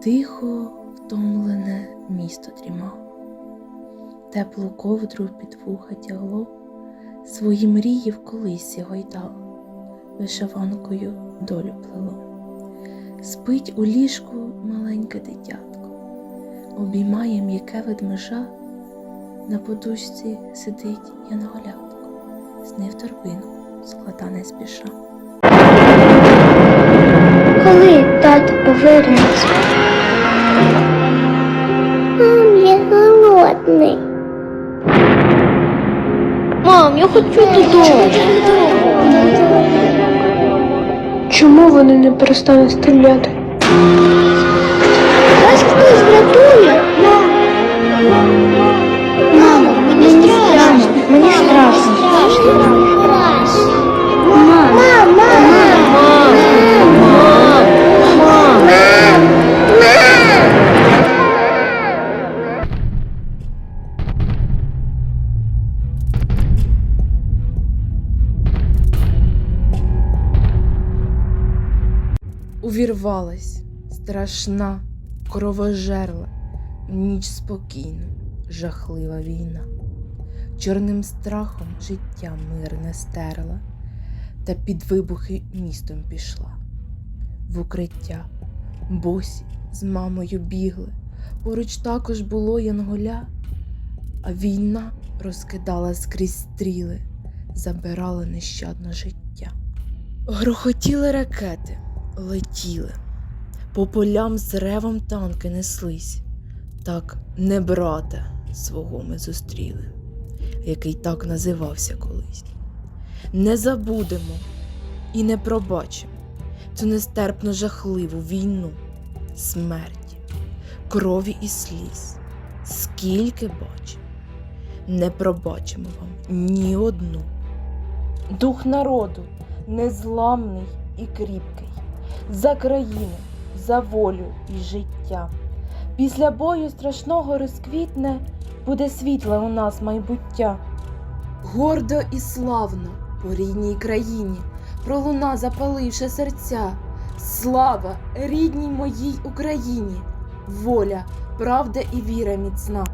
Тихо, втомлене місто дрімало, теплу ковдру під вуха тягло, свої мрії в колисі гойдало, вишиванкою долю плело. Спить у ліжку маленьке дитятко, обіймає м'яке ведмежа, на подушці сидить янголятко, сни в торбинку склада не спіша. Голодний. Мам, я хочу додому. Чому вони не перестануть стріляти? Увірвалась страшна, кровожерла, ніч спокійну, жахлива війна. Чорним страхом життя мирне стерла, та під вибухи містом пішла. В укриття босі з мамою бігли, поруч також було янголя, а війна розкидала скрізь стріли, забирала нещадно життя. Грохотіли ракети, летіли, по полям з ревом танки неслись. Так не брата свого ми зустріли, який так називався колись. Не забудемо і не пробачимо цю нестерпно жахливу війну, смерті, крові і сліз. Скільки бачимо, не пробачимо вам ні одну. Дух народу незламний і кріпкий, за країну, за волю і життя. Після бою страшного розквітне буде світле у нас майбуття. Гордо і славно по рідній країні пролуна, запаливши серця. Слава рідній моїй Україні, воля, правда і віра міцна.